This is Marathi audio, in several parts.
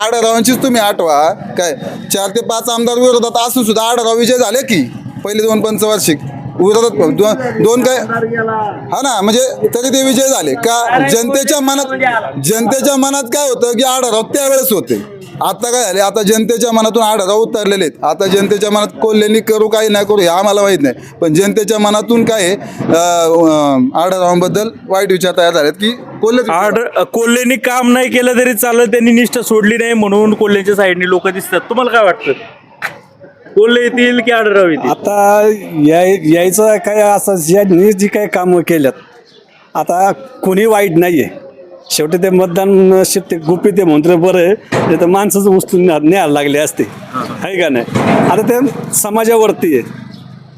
आढळरावांचीच तुम्ही आठवा. काय? चार ते पाच आमदार विरोधात असून सुद्धा आढळराव विजय झाले की? पहिले दोन पंचवार्षिक. विरोधात दोन दोन काय? हा ना म्हणजे तरी ते विजय झाले. का? जनतेच्या मनात जनतेच्या मनात काय होतं की आढळराव त्यावेळेस होते. आता काय झाले आता जनतेच्या मनातून आढळराव उतरलेले आहेत. आता जनतेच्या मनात कोल्हेनी करू काही नाही करू हे आम्हाला माहीत नाही. पण जनतेच्या मनातून काय अं, आढळरावांबद्दल वाईट विचार तयार झालेत की कोल्हे आर्डर कोल्हेनी काम नाही केलं तरी चालत त्यांनी निष्ठा सोडली नाही म्हणून कोल्हेच्या साईडने लोक दिसतात. तुम्हाला काय वाटतं? कोल्हे येतील की आडराव येतील? आता याय यायचं काय असं जी काही कामं केल्यात आता कोणी वाईट नाही आहे शेवटी ते मतदान ते गुपित आहे म्हणतो ते बरं आहे. नाही तर माणसाचं न्या- न्यायला लागले असते. आहे का नाही? आता ते समाजावरती आहे.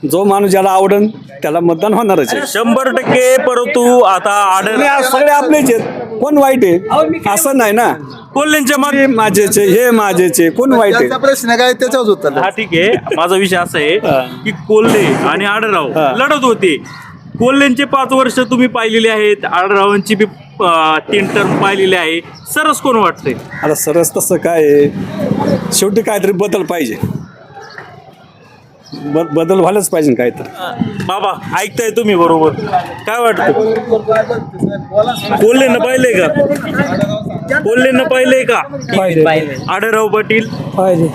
जो माणूस ज्याला आवडन त्याला मतदान होणारच आहे. शंभर टक्के परंतु आता आणि आज सगळे आपलेच आहेत. कोण वाईट आहे? असं नाही ना. कोल्हेंच्या मागे हे माझेचे हे माझेचे कोण वाईट आहे? त्याचा प्रश्न काय त्याच्यावर उत्तर हा ठीक आहे. माझा विषय असा आहे की कोल्हे आणि आडराव हा. लढत होते. कोल्हेंचे पाच वर्ष तुम्ही पाहिलेले आहेत आडरावांची बी तीन टर्म पाहिलेले आहे. सरस कोण वाटतंय? आता सरस तसं काय आहे? शेवटी काहीतरी बदल पाहिजे. ब बदल व्हायलाच पाहिजे काहीतरी. बाबा ऐकताय तुम्ही बरोबर. काय वाटतं? कोल्हेनं पाहिलंय का? कोल्हेनं पाहिलंय का? पाहिजे आडराव पाटील. पाहिजे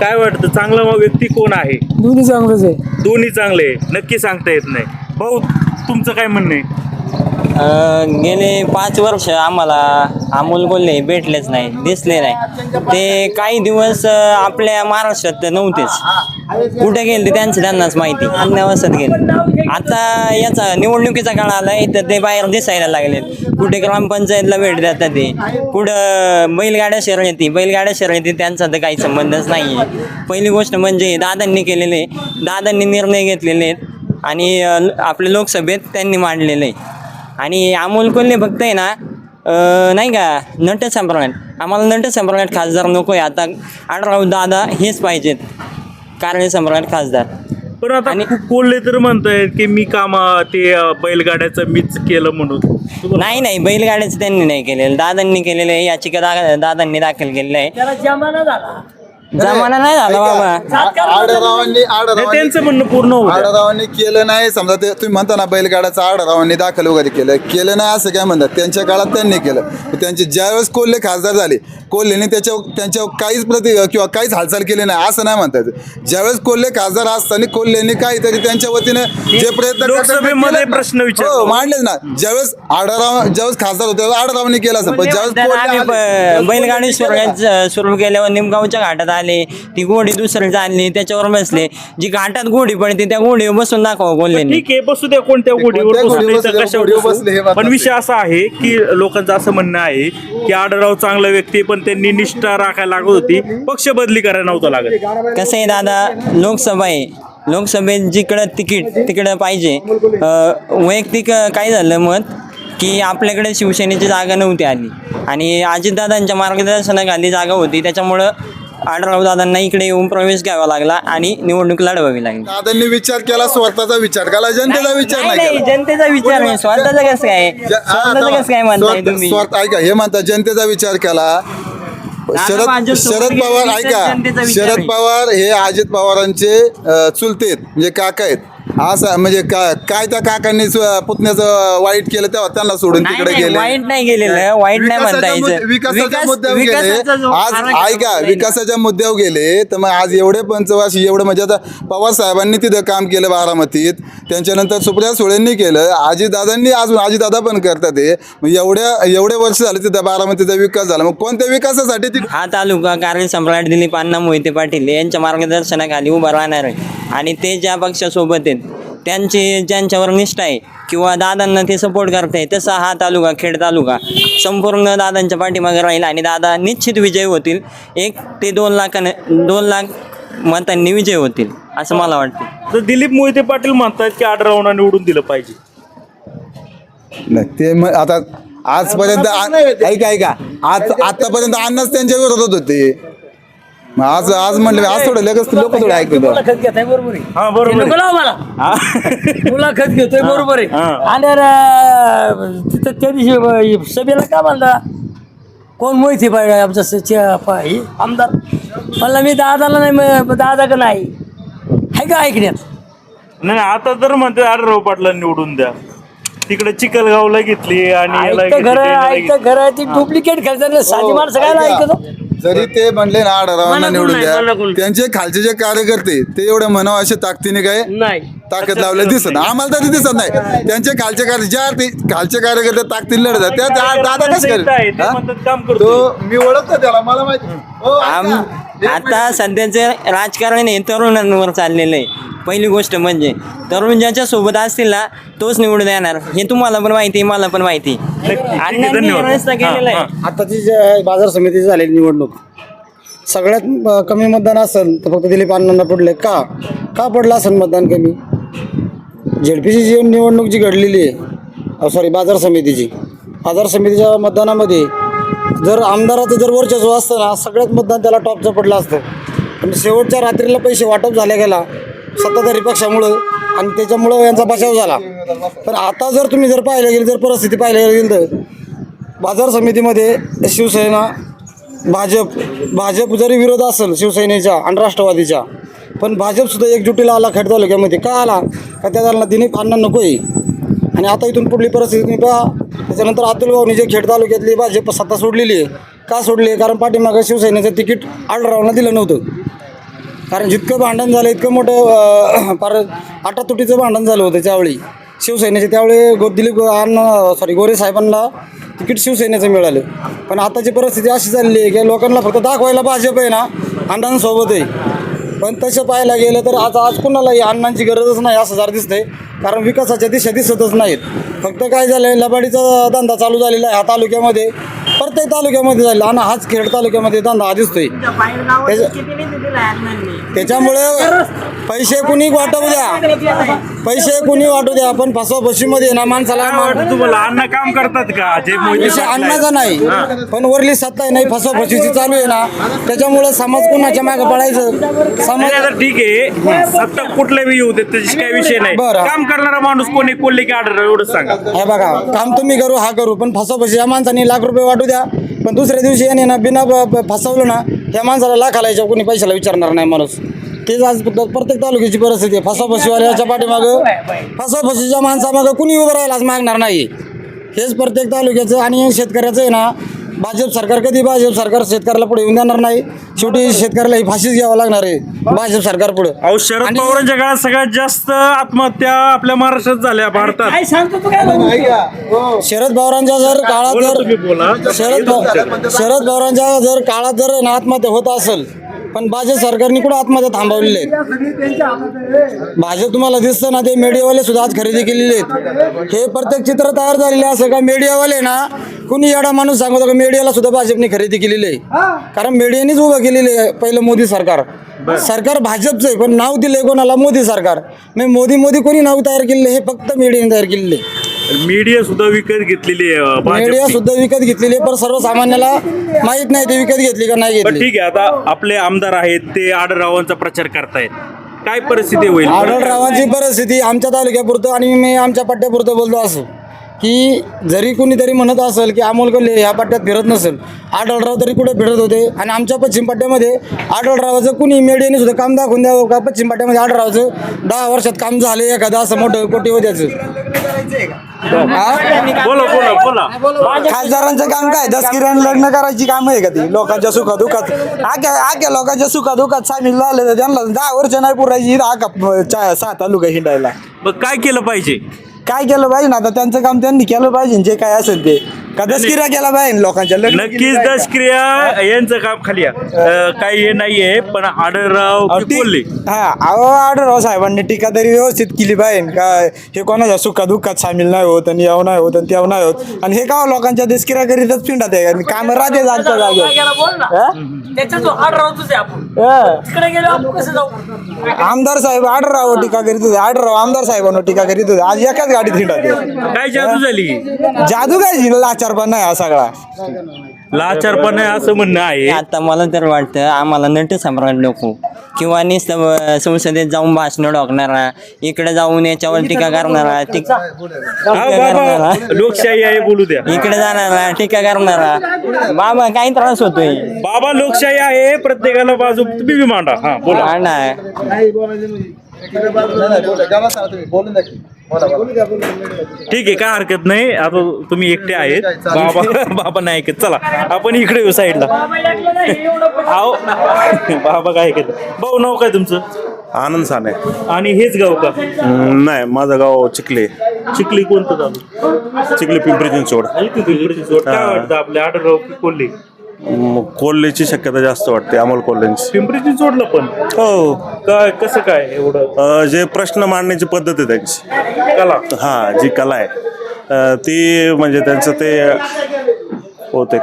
काय वाटतं? चांगला व्यक्ती कोण आहे? दोन्ही चांगलंच आहे. दोन्ही चांगले आहे. नक्की सांगता येत नाही. भाऊ तुमचं काय म्हणणं आहे? अं, गेले पाच वर्ष आम्हाला अमोल कोल्हे भेटलेच नाही दिसले नाही. ते काही दिवस अं, आपल्या महाराष्ट्रात नव्हतेच. कुठे गेले ते त्यांचं त्यांनाच माहिती. अज्ञावस्थेत गेले. आता याचा निवडणुकीचा काळ आला तर ते बाहेर दिसायला लागलेत. कुठे ग्रामपंचायतला भेट देतात ते. कुठं बैलगाड्या शर्यती बैलगाड्या शर्यती त्यांचा तर काही संबंधच नाही आहे पहिली गोष्ट म्हणजे दादांनी केलेले दादांनी निर्णय घेतलेले आहेत आणि अं, आपल्या लोकसभेत त्यांनी मांडलेलं आहे आणि अमोल कोल्हे फक्त आहे ना नाही का नट सम्राट आम्हाला नट सम्राट खासदार नको आहे आता आडराव दादा हेच पाहिजेत. कारण सम्राट खासदार. पण आता आणि- खूप कोल्हे तर म्हणतायत की मी काम ते बैलगाड्याचं मीच केलं म्हणून. नाही नाही बैलगाड्याचं त्यांनी नाही केलेलं. दादांनी केलेलं आहे. याचिका दा दादांनी दाखल केलेलं आहे. त्याला जमाना झाला. जमाना नाही झाला बाबा. आढळरावांनी हे आढळरावांनी त्यांचं म्हणणं पूर्ण होतं आढळरावांनी केलं नाही. समजा ते तुम्ही म्हणता ना बैलगाड्याचं आढळरावांनी दाखल वगैरे केलं. केलं नाही असं काय म्हणतात? त्यांच्या काळात त्यांनी केलं. त्यांचे ज्यावेळेस कोल्हे खासदार झाले कोल्हेने त्याच्या त्यांच्यावर काहीच प्रति किंवा काहीच हालचाल केली नाही असं नाही म्हणतात. ज्यावेळेस कोल्हे खासदार असताना कोल्हेने काहीतरी त्यांच्या वतीने जे प्रयत्न करतात ते लोकसभेमध्ये केलेत ना. प्रश्न विचारला. हो मांडलेच ना ज्यावेळेस आढळराव ज्यावेळेस खासदार होते त्यावेळेस आढळरावांनी केलं असं. पण ज्यावेळेस कोल्हे आले- बैलगाडी सुरू सुरू केल्यावर निमगावच्या घाटात आले. ती घोडी दुसरी आणली त्याच्यावर बसले. जी घाटात घोडी पडते त्या घोडीवर बसून दाखवा बोलले ठीक आहे बसू द्या कोणत्या गोडीवर कोणत्या बसू बसले, कशावर घोडीवर बसू. बसले? हे बात पण. विषय असा आहे की लोकांचं असं म्हणणं आहे की आडराव चांगला व्यक्ती आहे, पण त्यांनी निष्ठा राखायला लागत होती. पक्ष बदली करायला नव्हतं लागत. कसं आहे दादा लोकसभा आहे. लोकसभेत जिकडं तिकीट तिकडं पाहिजे. अं, वैयक्तिक अं, काय झालं मत? की आपल्याकडे शिवसेनेची जागा नव्हती आली. आणि अजितदादांच्या मार्गदर्शनाखाली जागा होती. त्याच्यामुळं आढळराव दादांना इकडे येऊन प्रवेश घ्यावा लागला आणि निवडणूक लढवावी लागली. दादांनी विचार केला स्वतःचा विचार केला जनतेचा विचार नाही, केला. जनतेचा विचार नाही स्वतःचा कसं काय ज- हा, कसं काय म्हणताय तुम्ही? ऐका हे म्हणतात जनतेचा विचार केला. शरद शरद पवार गेले तर ऐका विचार शरद आहे. पवार हे अजित पवारांचे अ, चुलते आहेत म्हणजे काका आहेत. असं म्हणजे का- काय त्या काकांनी स्व- पुतण्याचं वाईट केलं तेव्हा त्यांना सोडून नाही, तिकडे नाही, गेले? वाईट नाही गेलेलं वाईट नाही विकासाच्या म्हणता मुद्दे- विकासाच्या विकास- मुद्द्यावर गेले. विकासाचा जो आज आराखडा ऐका ना, विकासाच्या मुद्द्यावर गेले तर मग आज एवढे पंचवार्षिक एवढं म्हणजे आता पवार साहेबांनी तिथं काम केलं बारामतीत त्यांच्यानंतर सुप्रिया सुळेंनी केलं आजीदादांनी अजून आजीदादा पण करतात ते मग एवढ्या एवढे वर्ष झाले तिथं बारामतीचा विकास झाला. मग कोणत्या विकासासाठी ती हा तालुका कार्य सम्राट दिलीप अण्णा मोहिते पाटील यांच्या मार्गदर्शनाखाली उभा राहणार आहे. आणि ते ज्या पक्षासोबत आहेत त्यांचे ज्यांच्यावर निष्ठा आहे किंवा दादांना ते सपोर्ट करते तसा हा तालुका खेड तालुका संपूर्ण दादांच्या पाठीमागे राहील आणि दादा निश्चित विजय होतील. एक ते दोन लाखाने दोन लाख मतांनी विजय होतील असं मला वाटतं. तर दिलीप मोहिते पाटील म्हणतात की आडरावांना निवडून दिलं पाहिजे. नाही ते मग आता आजपर्यंत आ- ऐका ऐका. आज आतापर्यंत अन्नच त्यांच्या विरोधात होते. मग आज आज म्हणले आज थोडं लगेच लोक थोडं ऐकतो मुलाखत घेताय बरोबर आहे. हा बरोबर नको आहे. लावू मला. मुलाखत घेतोय बरोबर आहे. हा. आणि अं, तिथं त्या दिवशी सभेला का म्हणला? कोण मोहिती पाहिजे आमचा सच्या आमदार? म्हणलं मी दादाला नाही म- दादा का नाही. आहे का ऐकण्यात? नाही नाही, आता तर म्हणते आढळराव पाटला निवडून द्या. तिकडे चिखलगावला घेतली आणि याला ऐकतं घेतली, घर त्याला ऐकतं घेतली. घर ती डुप्लिकेट खेळतात साधी माणसं काय ऐकतो जरी ते म्हणले ना मला निवडून नाही, द्या. त्यांचे खालचे जे कार्यकर्ते ते एवढे म्हणावं असे ताकदीने काय नाही. ताकद लावले दिसत नाही. आम्हाला तरी दिसत नाही. त्यांचे खालचे कार्य ज्या ते खालचे कार्यकर्ते ताकदीने लढतात त्या त्या- दादा कसं करेल? म्हणतात काम करतो तो मी ओळखतो त्याला मला माहिती. हो, आम. आता सध्याचे राजकारण हे तरुणांवर चाललेलं आहे. पहिली गोष्ट म्हणजे तरुण ज्याच्या सोबत असतील ना तोच निवडून येणार. हे तुम्हाला पण माहिती आहे, मला पण माहिती. आताची बाजार समितीची झालेली निवडणूक सगळ्यात कमी मतदान असेल तर फक्त दिलीप अण्णांना पडले का? का पडलं असेल मतदान कमी? झेडपीची जी निवडणूक जी घडलेली आहे सॉरी बाजार समितीची. बाजार समितीच्या मतदानामध्ये जर आमदाराचं जर वर्चस्व असतं ना सगळ्यात मतदान त्याला टॉपचं पडलं असतं. पण शेवटच्या रात्रीला पैसे वाटप झाल्या गेला सत्ताधारी पक्षामुळं आणि त्याच्यामुळं यांचा बचाव झाला. पण आता जर तुम्ही जर पाहायला गेलं जर परिस्थिती पाहायला गेली तर बाजार समितीमध्ये शिवसेना भाजप भाजप जरी विरोध असेल शिवसेनेच्या आणि राष्ट्रवादीच्या पण भाजपसुद्धा एकजुटीला आला खेड तालुक्यामध्ये. का आला? का त्या झाला दिलीप नको आहे आणि आता इथून पुढली परिस्थिती पहा. त्याच्यानंतर अतुल भाऊनी जे खेड तालुक्यातली भाजप सत्ता सोडलेली आहे का सोडली आहे? कारण पाठीमागं शिवसेनेचं तिकीट आढळरावना दिलं नव्हतं. कारण जितकं भांडण झालं इतकं मोठं फार आटातुटीचं भांडण झालं होतं त्यावेळी. शिवसेनेचे त्यावेळी गो दिलीप अण्णा सॉरी गोरे साहेबांना तिकीट शिवसेनेचं मिळालं. पण आताची परिस्थिती अशी झालेली आहे की लोकांना फक्त दाखवायला भाजप आहे ना अण्णांसोबत आहे. पण तसं पाहायला गेलं तर आज आज कुणालाही अण्णांची गरजच नाही असं जर दिसतंय. कारण विकासाच्या दिशा दिसतच नाहीत. फक्त काय झालं आहे लबाडीचा धंदा चालू झालेला आहे. हा तालुक्यामध्ये प्रत्येक तालुक्यामध्ये झालेला आणि हाच खेड तालुक्यामध्ये धंदा हा दिसतोय. त्याच्या- त्याच्यामुळे पैसे कुणी वाटवू द्या? पैसे कुणी वाटू द्या? पण फसवाफशीमध्ये ना माणसाला तुम्हाला? अण्णा काम करतात का? जे विषय अन्नाचा नाही. पण वरली सत्ता आहे नाही फसवाफशीची चालू आहे ना. त्याच्यामुळे समाज कुणाच्या मागे पडायचं? समाज आता ठीक आहे सत्ता कुठल्या बी येऊ देत? त्याची काही विषय नाही. बरं. काम करणारा माणूस कोणी कोल्हे की आढळ एवढंच सांगा. हे बघा काम तुम्ही करू हा करू पण फसवाफशी या माणसाने लाख रुपये वाटू द्या. पण दुसऱ्या दिवशी याने ना बिना फसवलं ना या माणसाला लाखाला याच्या कोणी पैशाला विचारणार नाही माणूस तेच आज प्रत्येक तालुक्याची परिस्थिती आहे. फसवाफशीवाल्याच्या पाठीमागं फसवाफशीच्या माणसामागं कुणी उभं राहिला आज मागणार नाही हेच प्रत्येक तालुक्याचं आणि शेतकऱ्याचं आहे ना भाजप सरकार कधी भाजप सरकार शेतकऱ्याला पुढे येऊन देणार नाही. शेवटी शेतकऱ्याला ही फाशीच घ्यावं लागणार आहे. भाजप सरकार पुढे. अहो शरद पवारांच्या काळात सगळ्यात जास्त आत्महत्या आपल्या महाराष्ट्रात झाल्या भारतात. काय सांगतो तू काय शरद पवारांच्या जर काळात बोला तुम्ही जर बोला. शरद पव- शरद पवारांच्या जर काळात जर ना आत्महत्या होत असेल पण भाजप सरकारने कुठं आत्महत्या थांबवलेले आहेत? भाजप तुम्हाला दिसतं ना ते मीडियावाले सुद्धा आज खरेदी केलेले आहेत. हे प्रत्येक चित्र तयार झालेले असं का मीडियावाले ना कुणी एवढा माणूस सांगतो का मीडियाला सुद्धा भाजपने खरेदी केलेली आहे. कारण मीडियानेच उभं केलेले आहे पहिलं मोदी सरकार. सरकार भाजपचं आहे पण नाव दिलंय कोणाला? मोदी सरकार. मग मोदी मोदी कोणी नाव तयार केलेलं आहे? हे फक्त मीडियाने तयार केलेलं आहे. मीडिया सुद्धा विकत घेतलेली आहे मीडिया भाजपची. सुद्धा विकत घेतलेली आहे पण सर्वसामान्याला माहीत नाही ते विकत घेतली का नाही घेतली. ठीक आहे आता आपले आमदार आहेत ते आढळरावांचा प्रचार करतायत. काय परिस्थिती होईल? आढळरावांची परिस्थिती आमच्या तालुक्यापुरतं आणि मी आमच्या पट्ट्यापुरतं बोलतो असं. की जरी कुणीतरी म्हणत असेल की अमोल कोल्हे ह्या पट्ट्यात फिरत नसेल आढळराव तरी कुठे फिरत होते? आणि आमच्या पश्चिम पट्ट्यामध्ये आढळरावाचं कुणी मीडियाने सुद्धा काम दाखवून द्यावं का? पश्चिम पट्ट्यामध्ये आढळरावचं दहा वर्षात काम झालं एखादं असं मोठं कोटीवद्याचं बोला बोला बोला. खासदारांचं काम काय? दसकिराने लग्न करायची काम आहे का ती? लोकांच्या सुखादुखात. आख्या आख्या लोकांच्या सुखादुखात सामील झाले तर त्यांना दहा वर्ष नाही पुरायची आका सहा तालुका हिंडायला. मग काय केलं पाहिजे? काय केलं पाहिजे ना? आता त्यांचं काम त्यांनी केलं पाहिजे जे काय असेल ते. का दसकिरा केला पाहिजे लोकांच्या? लग्न केली नक्कीच. दशक्रिया यांचं काम खाली आहे. अं, काही हे नाहीये पण अहो, ती- कोल्हे हा अहो आढळराव साहेबांनी टीका तरी व्यवस्थित केली पाहिजे का हे कोणाच्या सुखा दुःखात सामील नाही होत आणि याव नाही होत आणि त्याव नाही होत. आणि हे का लोकांच्या देशकिरा करीतच पिंडात आहे? आणि काम राहते जागच्या जागेवर. बोल ना. हा? त्याचा जो आड राहतोच आहे आपण. हा. तिकडे गेलो आपण कसं जाऊ? आमदार साहेब आढळराव टीका करीत होते. आढळराव आमदार साहेबांवर टीका करीत होते. आज एकाच गाडीत हिंडत आहे. काय जादू झाली? जादू काय लाचार पण नाही हा सगळा. लाचारपणे असं म्हणणं आहे. आता मला तर वाटतं आम्हाला नट सम्राट नको. किंवा नुसतं संसदेत जाऊन भाषण टाकणारा इकडे जाऊन याच्यावर टीका करणारा हा टीका बाबा लोकशाही आहे बोलू द्या. इकडे जाणारा टीका करणारा. बाबा काही त्रास होतोय. बाबा लोकशाही आहे प्रत्येकाला बाजू तुम्ही बी मांडा. हा बोला. हा ना ठीक आहे काय हरकत नाही. आता तुम्ही एकटे आहेत. बाबा बाबा नाही ऐकत. चला आपण इकडे येऊ साईडला. आहो. बाबा काय ऐकत भाऊ नाव काय तुमचं? आनंद साने. आणि हेच गाव का? नाही माझं गाव चिखले. चिखली कोणतं गाव? चिखले पिंपरी चिंचवड. इथे पिंपरीची जोड. काय वाटतं आपल्या आडरगाव की कोल्हे? कोल्हेची शक्यता जास्त वाटते अमोल कोल्हेंची. पिंपरीची जोडलं पण? हो. काय कसं काय एवढं? अ, जे प्रश्न मांडण्याची पद्धत आहे त्यांची. कला. हा जी कला आहे. अ, ती म्हणजे त्यांचं ते होते.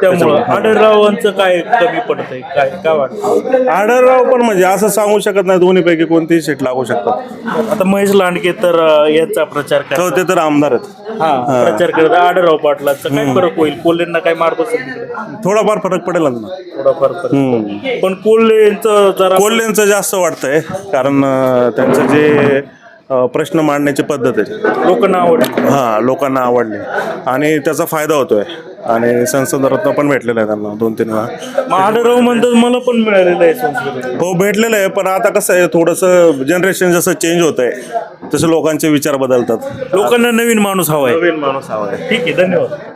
त्यामुळं आडररावांचं काय कमी पडतंय? काय काय वाटतं? आढळराव पण म्हणजे असं सांगू शकत नाही दोन्हीपैकी कोणतीही सीट लागू शकतात. आता महेश लांडगे तर अं, यांचा प्रचार हो करतात ते तर आमदार आहेत. हा प्रचार करतात. आडरराव पाटलांचा काय फरक होईल? कोल्हेंना काय मार बसेल तिकडे थोडाफार फरक पडेल ना थोडाफार फरक हम्म. पण कोल्हेंचं जरा कोल्हेंचं जास्त वाटतंय कारण अ, त्यांचं जे प्रश्न मांडण्याची पद्धत आहे. लोकांना आवडलं. हा लोकांना आवडले. आणि त्याचा फायदा होतोय. आणि संसद रत्न पण भेटलेलं आहे त्यांना दोन तीन वेळा. मग आडरराव म्हणतात मला पण मिळालेलं आहे संस्कृत हो भेटलेलं आहे. पण आता कसं आहे थोडंसं जनरेशन जसं चेंज होत आहे तसे लोकांचे विचार बदलतात. लोकांना नवीन माणूस हवाय नवीन माणूस हवा आहे. ठीक आहे धन्यवाद.